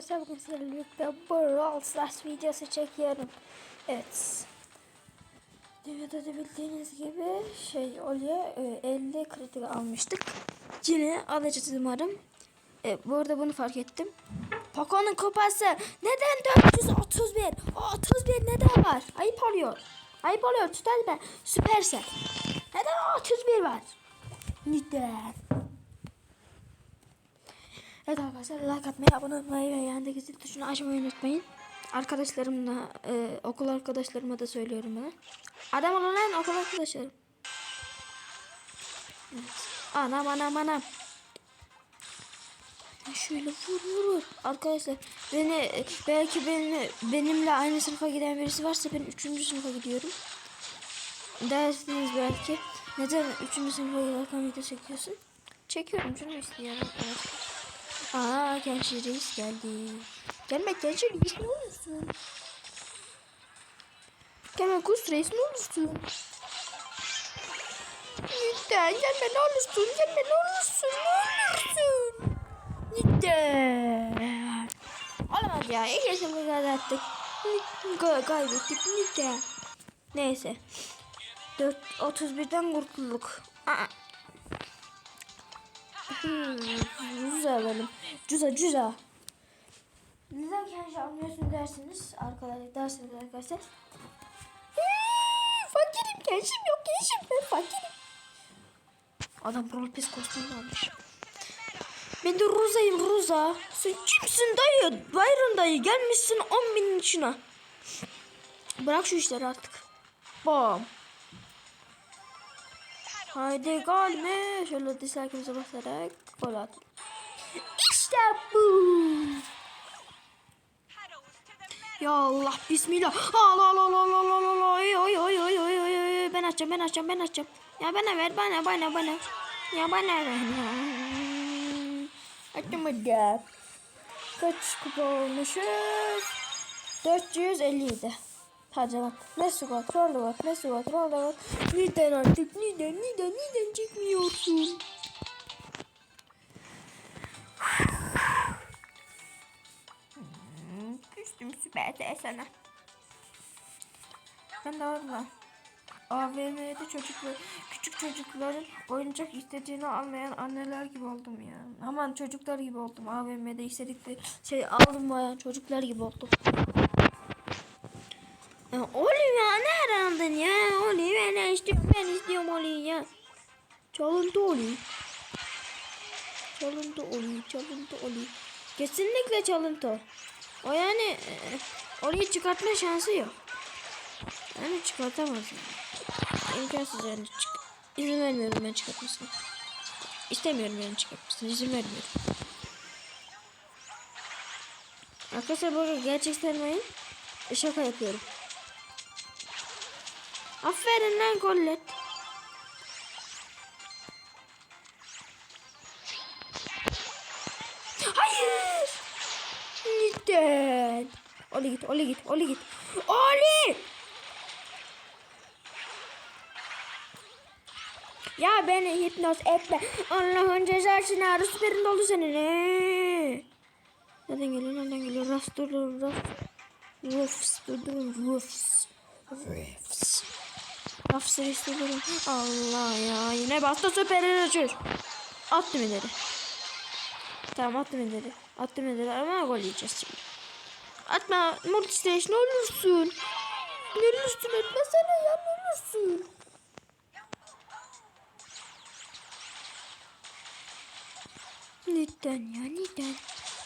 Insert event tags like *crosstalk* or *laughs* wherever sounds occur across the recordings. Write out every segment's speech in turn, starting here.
Arkadaşlar bugün sizlerle birlikte Brawl Stars videosu çekiyorum. Evet. Dünyada da bildiğiniz gibi şey oluyor. e, 50 kritik almıştık. Yine alacağız umarım. E, bu arada bunu fark ettim. Poco'nun kupası neden 431? O 31 neden var? Ayıp oluyor. Ayıp oluyor. Tutar ben. Süpersel. Neden o 31 var? Neden? Evet arkadaşlar like atmayı, abone olmayı ve yanındaki zil tuşunu açmayı unutmayın. Arkadaşlarımla, e, okul arkadaşlarıma da söylüyorum bunu. Adam olun lan okul arkadaşlarım. Evet. Anam anam anam. Şöyle vur vur vur. Arkadaşlar beni belki beni, benimle aynı sınıfa giden birisi varsa ben 3. sınıfa gidiyorum. Dersiniz belki. Neden 3. sınıfa giderken video çekiyorsun? Çekiyorum canım istiyorum. Evet. Aa genç reis geldi. Gelme genç reis ne olursun? Gelme kus reis ne olursun? Lütfen gelme ne olursun gelme ne olursun ne olursun? Lütfen. Olamadı ya ilk kazandık. Ga kaybettik lütfen. Neyse. 4, 31'den kurtulduk. Aa. Hmm, cüza alalım. Cüza cüza. Neden kendi almıyorsun dersiniz arkadaşlar dersiniz arkadaşlar. Fakirim gençim yok gençim ben fakirim. Adam Brawl Pass kostümü almış. Ben de Roza'yım Roza. Sen kimsin dayı? Byron dayı gelmişsin 10 binin içine. Bırak şu işleri artık. Bam. Haydi gol? Şöyle dislike'imize basarak gol at. İşte bu. Ya Allah bismillah. Allah Allah Allah Allah Allah Allah. Oy oy oy oy oy oy. Ben açacağım ben açacağım ben açacağım. Ya bana ver bana bana bana. Ya bana ver. *laughs* Açamadım. Kaç kupa olmuşuz? 457. Hadi bak. Bak. Ronaldo bak. Bak. Ronaldo bak. Neden artık? Neden? Neden? Neden çekmiyorsun? Hmm, Küstüm süper sana. Ben de orada. AVM'de çocuklar, küçük çocukların oyuncak istediğini almayan anneler gibi oldum ya. Aman çocuklar gibi oldum. AVM'de istedikleri şey almayan çocuklar gibi oldum. Ya Oli ya ne arandın ya? Oli ben ne istiyorum ben istiyorum Oli ya. Çalıntı Oli. Çalıntı Oli, çalıntı Oli. Kesinlikle çalıntı. O yani e, Oli'yi çıkartma şansı yok. Yani çıkartamaz. İmkansız yani. Çık İzin vermiyorum ben çıkartmasına. İstemiyorum yani çıkartmasına. İzin vermiyorum. Arkadaşlar bu arada gerçek sanmayın. Şaka yapıyorum. Aferin lan Collet. Hayır. Neden? Oli git, Oli git, Oli git. Oli! Ya beni hipnoz etme. Allah'ın cezası ne? Süperin dolu senin. Nereden geliyor? Nereden geliyor? Raf dur dur raf. Rufs dur dur rufs. Rufs. Raf serisi durun. Allah ya. Yine bastı süperin açıyor. Attım ileri. Tamam attım ileri. Attım ileri ama gol yiyeceğiz şimdi. Atma Mortis ne olursun. Ne olursun etmesene ya ne olursun. Neden ya neden?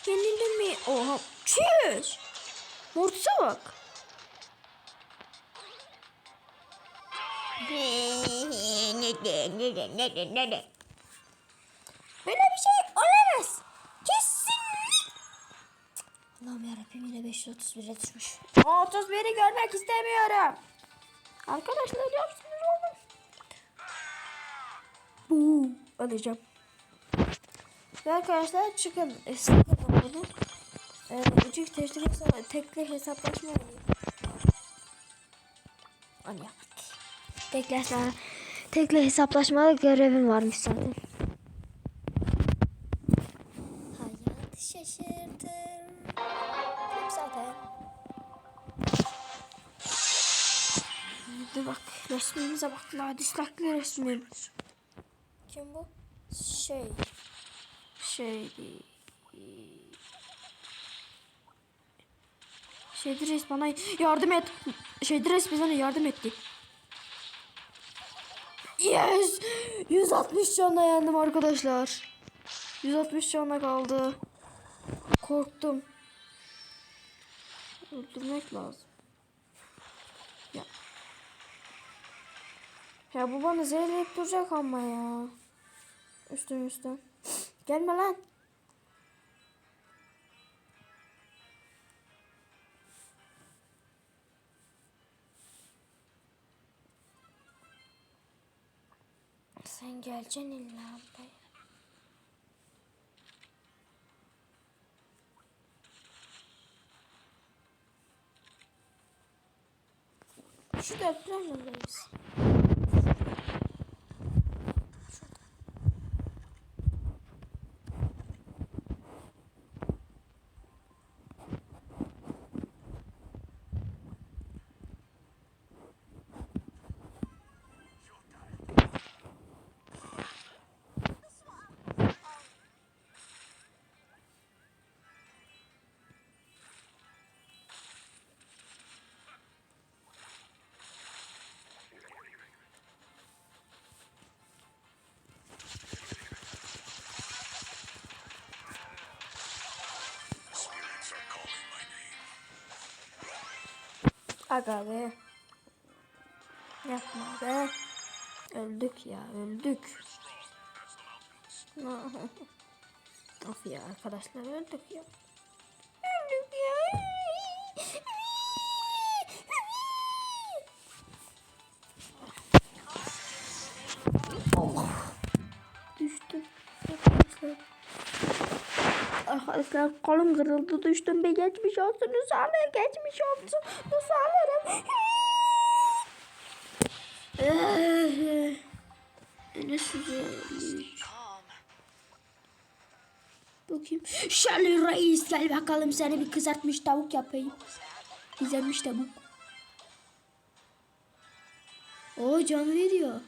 Yenildi mi? Oha. Çüş. Mortis'e bak. Böyle bir şey olamaz. Kesinlikle. Allah'ım yarabbim yine 531'e düşmüş. 31'i görmek istemiyorum. Arkadaşlar yapsınız oğlum. Bu alacağım. Ve arkadaşlar çıkın. Sakın bunu. Ee, tekli, hesap, tekli hesaplaşma oynayayım. Oynayamadık. Tekli, hesap, tekli hesaplaşma görevim varmış zaten. Hayat şaşırtır. Hep zaten. Hadi bak resmimize bak. Ladistaklı resmimiz. Kim bu? Şey. Şey Şedres bana yardım et. Şedres bize yardım etti. Yes! 160 canla yendim arkadaşlar. 160 canla kaldı. Korktum. Öldürmek lazım. Ya. Ya bu bana zehirleyip duracak ama ya. Üstüm üstüm. Gelme lan. Geleceksin illa buraya. Şu deprem yoldayız. Aga be. Yapma be. Öldük ya öldük. *laughs* of ya arkadaşlar öldük ya. Öldük ya. Allah. Düştüm. Arkadaşlar. Arkadaşlar kolum kırıldı düştüm bir geçmiş olsun Nusale geçmiş olsun Nusale'rim. Nasıl Bakayım. Şöyle reis gel bakalım seni bir kızartmış tavuk yapayım. Kızartmış tavuk. O can veriyor.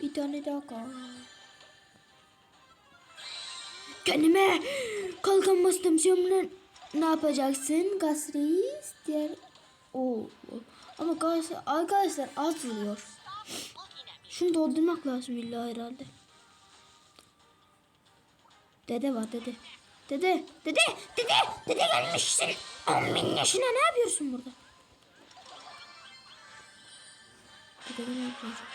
Bir tane daha kal. Kendime kalkan bastım. Şimdi ne yapacaksın? Gaz reis. Diğer... Oo. Ama gaz arkadaşlar az vuruyor. Şunu doldurmak lazım illa herhalde. Dede var dede. Dede, dede, dede, dede gelmişsin. 10 bin yaşına ne yapıyorsun burada? Dede ne yapacak?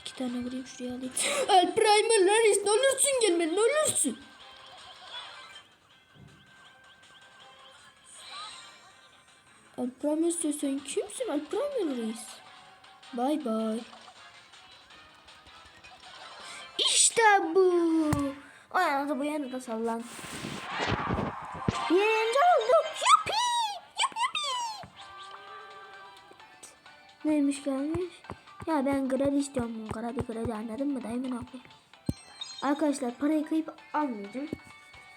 İki tane vurayım şuraya alayım. *gasps* El Primer Laris ne olursun gelme ne olursun. El Primer sen kimsin El Primer Laris? Bay bay. İşte bu. O yana da bu yana da sallan. Birinci olduk. Yuppi. Yup yuppi. Neymiş gelmiş? Ya ben kredi istiyorum. Kredi kredi anladın mı dayımın abi? Arkadaşlar parayı kayıp almayacağım.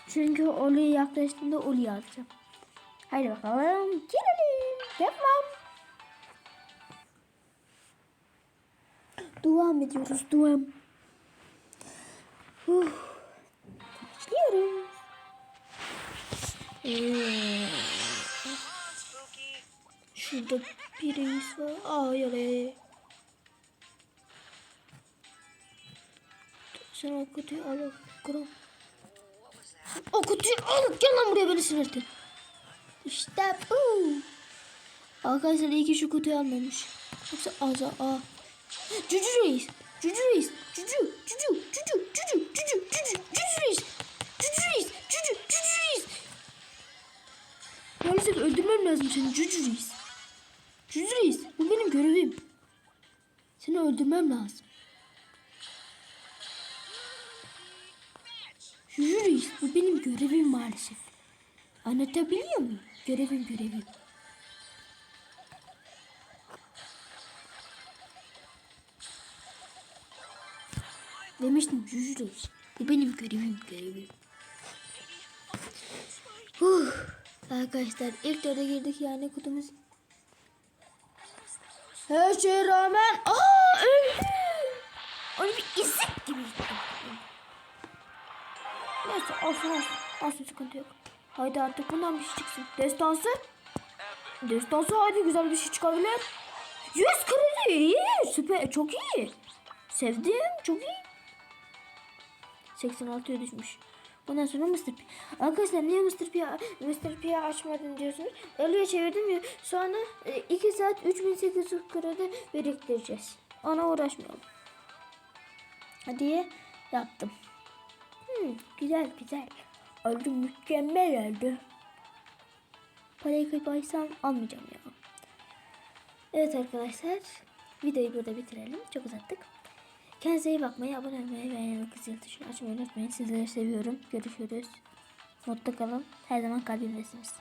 Çünkü Oli'ye yaklaştığında Oli'yi alacağım. Haydi bakalım. Gelelim. Devam. Devam ediyoruz. Huh. Başlıyoruz. Ee, Şurada bir reis var. Ay ay. Sen o kutuyu al. Kral. O kutuyu al. Gel lan buraya beni sinirtin. İşte bu. Arkadaşlar iyi ki şu kutuyu almamış. Yoksa ağza aa. Cücü reis. Cücü reis. Cücü. Cücü. Cücü. Cücü. Cücü. Cücü. Cücü reis. Cücü reis. Cücü. Cücü reis. Maalesef öldürmem lazım seni Cücü reis. Cücü reis. Bu benim görevim. Seni öldürmem lazım. Cücü reis. Bu benim görevim maalesef. Anlatabiliyor muyum? Görevim görevim. Demiştim Cücü reis. Bu benim görevim görevim. Huh. Arkadaşlar ilk dörde girdik yani kutumuz. Her şeye rağmen aa öldü. Onu bir izik gibi gittim. Neyse olsun olsun. Olsun sıkıntı yok. Haydi artık bundan bir şey çıksın. Destansı. Destansı haydi güzel bir şey çıkabilir. 100 kredi iyi. Süper çok iyi. Sevdim çok iyi. 86'ya düşmüş. Ondan sonra Mr. P. Arkadaşlar niye Mr. P, Mr. P'yi açmadın diyorsunuz. Öyle çevirdim ya. Sonra 2 saat 3800 kredi biriktireceğiz. Ona uğraşmayalım. diye yaptım. Hmm, güzel güzel. Oldu mükemmel oldu. Parayı kaybaysam almayacağım ya. Evet arkadaşlar. Videoyu burada bitirelim. Çok uzattık. Kendinize iyi bakmayı, abone olmayı ve yanı kızıl tuşunu açmayı unutmayın. Sizleri seviyorum. Görüşürüz. Mutlu kalın. Her zaman kalbimdesiniz.